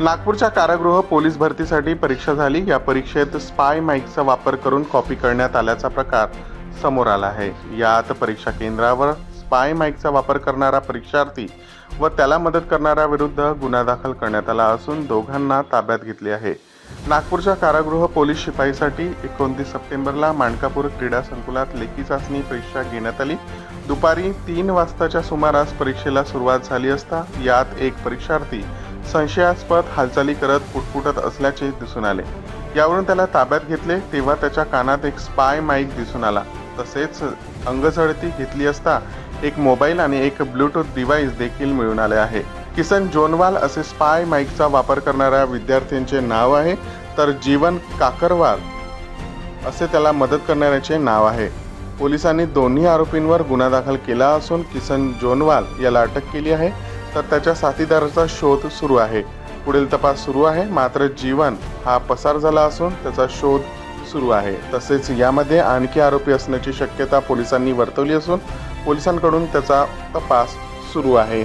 नागपूरच्या कारागृह पोलीस भरतीसाठी परीक्षा झाली. या परीक्षेत स्पाय माईकचा वापर करून कॉपी करण्यात आल्याचा प्रकार समोर आला आहे. यात परीक्षा केंद्रावर स्पाय माईकचा वापर करणारा परीक्षार्थी व त्याला मदत करणाऱ्या विरुद्ध गुन्हा दाखल करण्यात आला असून दोघांना ताब्यात घेतले आहे. नागपूरच्या कारागृह पोलीस शिपाईसाठी एकोणतीस सप्टेंबरला माणकापूर क्रीडा संकुलात लेखी चाचणी परीक्षा घेण्यात आली. दुपारी तीन वाजताच्या सुमारास परीक्षेला सुरुवात झाली असता यात एक परीक्षार्थी संशयास्पद हालचाली करत पुटपुटत असल्याचे दिसून आले. यावरून त्याला ताब्यात घेतले तेव्हा त्याच्या कानात एक स्पाय माईक दिसून आला. तसेच अंगझडती घेतली असता एक मोबाईल आणि एक ब्लूटूथ डिव्हाइस देखील मिळून आले आहे. किसन जोनवाल असे स्पाय माईकचा वापर करणाऱ्या विद्यार्थ्यांचे नाव आहे. तर जीवन काकरवाल असे त्याला मदत करणाऱ्याचे नाव आहे. पोलिसांनी दोन्ही आरोपींवर गुन्हा दाखल केला असून किसन जोनवाल याला अटक केली आहे. तर त्याच्या साथीदाराचा शोध सुरू आहे. पुढील तपास सुरू आहे. मात्र जीवन हा पसार झाला असून त्याचा शोध सुरू आहे. तसेच यामध्ये आणखी आरोपी असण्याची शक्यता पोलिसांनी वर्तवली असून पोलिसांकडून त्याचा तपास सुरू आहे.